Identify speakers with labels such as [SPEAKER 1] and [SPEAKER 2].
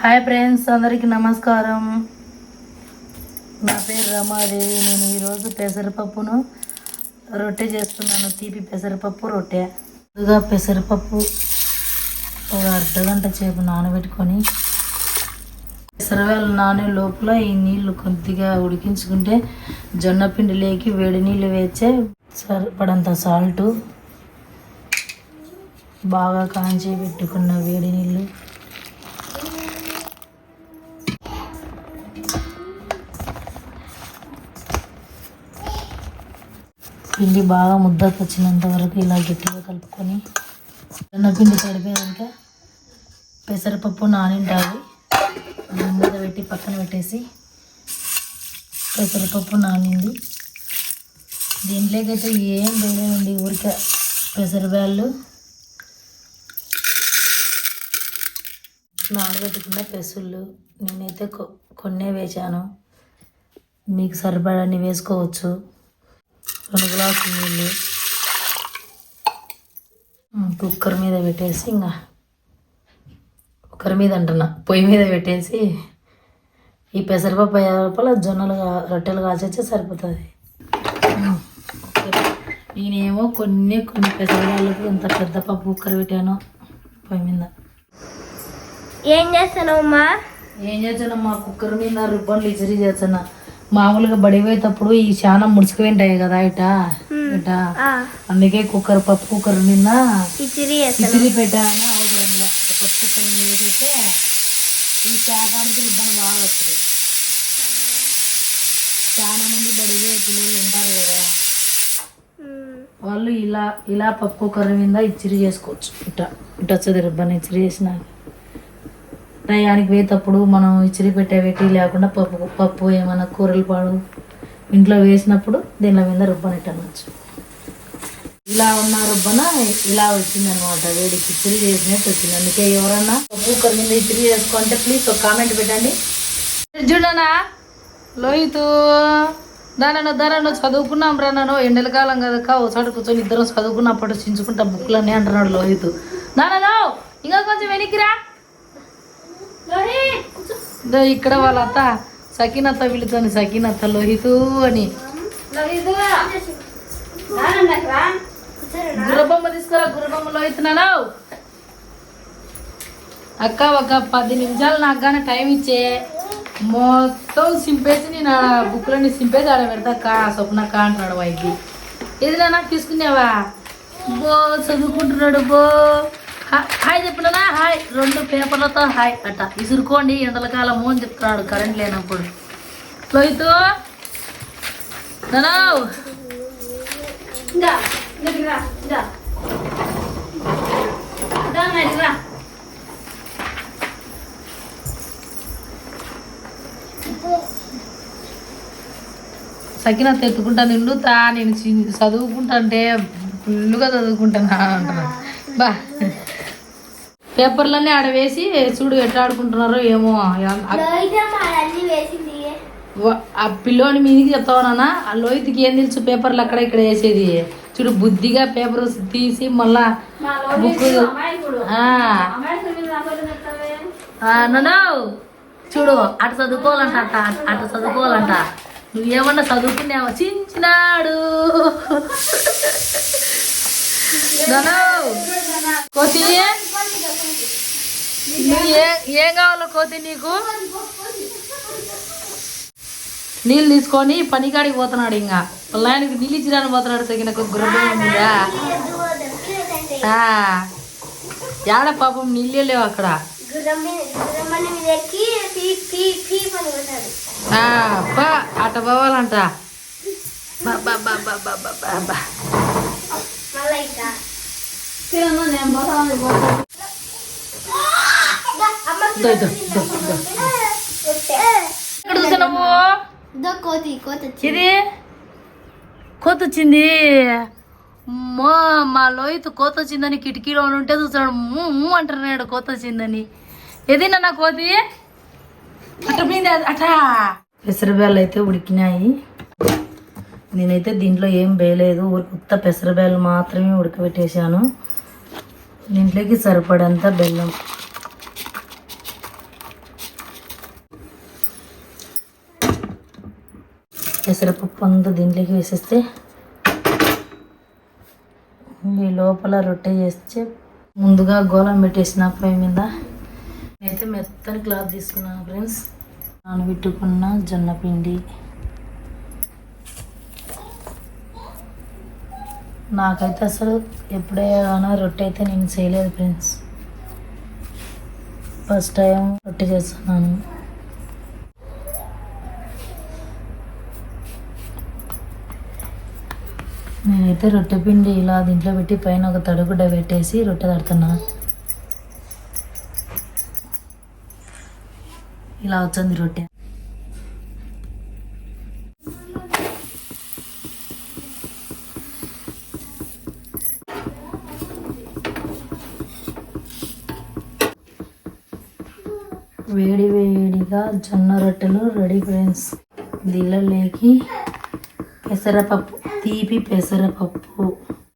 [SPEAKER 1] Hi friends అందరికీ నమస్కారం. నా పేరు రమాదేవి. నేను ఈరోజు పెసరపప్పును రొట్టె చేస్తున్నాను. తీపి పెసరపప్పు రొట్టె. ముందుగా పెసరపప్పు ఒక అర్ధ గంట నానబెట్టుకొని పెసరవేళ నానే లోపల ఈ నీళ్ళు కొద్దిగా ఉడికించుకుంటే జొన్న పిండిలోకి వేడి నీళ్ళు వేచే సరిపడంత సాల్టు బాగా కాంచి పెట్టుకున్న వేడి నీళ్ళు పిండి బాగా ముద్దకు వచ్చినంత వరకు ఇలా గట్టిగా కలుపుకొని జొన్న పిండి తడిపోయాక పెసరపప్పు నానింటావి మీద పెట్టి పక్కన పెట్టేసి పెసరపప్పు నానింది. దీంట్లోకైతే ఏం వేయలేదండి ఊరికే పెసరబ్యాళ్ళు నానబెట్టుకున్న పెసుళ్ళు నేనైతే కొ- కొన్నే వేశాను. మీకు సరిపడని వేసుకోవచ్చు. రెండు గ్లాసులు నీళ్ళు. కుక్కర్ మీద పెట్టేసి ఇంకా కుక్కర్ మీద అంటున్నా. పొయ్యి మీద పెట్టేసి ఈ పెసరపప్పు అయ్యే లోపల జొన్నలు రొట్టెలు కాచేస్తే సరిపోతుంది. నేనేమో కొన్ని కొన్ని పెసరగాళ్ళకు ఇంత పెద్ద పప్పు కుక్కర్ పెట్టాను పొయ్యి మీద.
[SPEAKER 2] ఏం చేస్తాను అమ్మా?
[SPEAKER 1] ఏం చేస్తున్నా మా కుక్కర్ మీద రుబ్బన్లు ఇసిరి చేస్తున్నా. మామూలుగా బడిపోయేటప్పుడు ఈ చాలా ముడుచుకుపోయింటాయి కదా ఇట ఇట. అందుకే కుక్కర్ పప్పు కుక్కర్ నిన్న ఇసిరి పెట్టాను అవసరంగా పప్పు కుక్కర్ వేసేస్తే ఈ శాఖానికి రుబ్బన్ బాగా వస్తుంది. చాలా మంది బడిపోయే పిల్లలు ఉంటారు కదా. వాళ్ళు ఇలా ఇలా పప్పు కుక్కర్ మీద ఇచ్చిరి చేసుకోవచ్చు. ఇట ఇట వచ్చేది రుబ్బన్ ఇచ్చిరి చేసిన టయానికి పోయేటప్పుడు మనం ఇచ్చిరి పెట్టే పెట్టి లేకుండా పప్పు పప్పు ఏమైనా కూరలు పాడు ఇంట్లో వేసినప్పుడు దీనిలో మీద రుబ్బన ఇట్టనొచ్చు ఇలా ఉన్న రుబ్బన ఇలా వచ్చింది అనమాట వేడికి ఇచ్చిరి చేసినట్టు వచ్చింది. అందుకే ఎవరన్నా పప్పు కుక్కర్ మీద ఇచ్చిరి చేసుకుంటే ప్లీజ్ ఒక కామెంట్ పెట్టండి. చూడనా? లోయితు దానను దానను చదువుకున్నాం రా నన్ను. ఎండల కాలం కదక ఒకసారి కూర్చొని ఇద్దరం చదువుకున్నప్పుడు చించుకుంటా బుక్లన్నీ అంటున్నాడు లోహితు. దానను ఇంకా కొంచెం వెనక్కిరా ఇక్కడ వాళ్ళ అత్త సకీనత్త పిలుతుంది సకీనత్త లోహితు అని. గుర్రబొమ్మ తీసుకురా గుర్రబొమ్మ లోహితున్నాను అక్క ఒక పది నిమిషాలు నాకు కానీ టైం ఇచ్చే. మొత్తం సింపేసి నేను ఆ బుక్లన్నీ సింపేసి ఆడ పెడతా కా స్వప్న కా అంటున్నాడు వైద్య. ఏది నాకు తీసుకున్నావా బో చదువుకుంటున్నాడు బో. హాయ్ చెప్పినా హాయ్. రెండు పేపర్లతో హాయ్ అట్ట విసురుకోండి ఎండల కాలము అని చెప్తున్నాడు కరెంట్ లేనప్పుడు. లోహితు? ననవ్? సకిన తెట్టుకుంటా నిండుతా నేను చదువుకుంటా అంటే ఫుల్గా చదువుకుంటానా అంటున్నా బా. పేపర్లన్నీ ఆడ వేసి చూడు ఎట్లా ఆడుకుంటున్నారో ఏమో ఆ- పిల్లోని మీదికి చెప్తావనా ఆ లోహిత్కి ఏం తెలుసు పేపర్లు అక్కడ ఇక్కడ వేసేది? చూడు బుద్ధిగా పేపర్ తీసి మళ్ళా బుక్ నన్ను చూడు అటు చదువుకోవాలంట అట్ట అటు చదువుకోవాలంట. నువ్వేమన్నా చదువుకున్నావా చించినాడు కోతి ఏం? కావాలో కోతి నీకు? నీళ్ళు తీసుకొని పనికాడికి పోతున్నాడు ఇంకా. పిల్లానికి నీళ్ళు ఇచ్చిరాని పోతున్నాడు తగిన గృహం ఉందా ఏడ పాపం నీళ్ళే లేవు అక్కడ. అట్ట పోవాలంట.
[SPEAKER 2] బాబా బాబా బాబా బాబా
[SPEAKER 1] ఇది కోత వచ్చింది మా మా కోత వచ్చిందని కిటికీలో ఉంటే మూ అంటున్నాడు కోత వచ్చిందని ఏది నా కోతి అట మీద అట పెసరబేళ్ళు అయితే ఉడికినాయి నేనైతే దీంట్లో ఏం వేయలేదు ఉత్త పెసరబేలు మాత్రమే ఉడకబెట్టేశాను. దీంట్లోకి సరిపడంత బెల్లం. పెసరపప్పు అంతా దీంట్లోకి వేసేస్తే ఈ లోపల రొట్టె చేస్తే ముందుగా గోళం పెట్టేసిన పొయ్యి మీద నేనైతే మెత్తని క్లాత్ తీసుకున్నాను ఫ్రెండ్స్. నానబెట్టుకున్న జొన్న పిండి. నాకైతే అసలు ఎప్పుడే రొట్టె అయితే నేను చేయలేదు ఫ్రెండ్స్ ఫస్ట్ టైం రొట్టె చేస్తున్నాను. నేనైతే రొట్టె పిండి ఇలా దీంట్లో పెట్టి పైన ఒక తడుగుడ్డ పెట్టేసి రొట్టె తడుతున్నా. ఇలా వచ్చింది రొట్టె. వేడి వేడిగా జొన్న రొట్టెలు రెడీ ఫ్రెండ్స్. దీనిలోకి పెసరపప్పు తీపి పెసరపప్పు.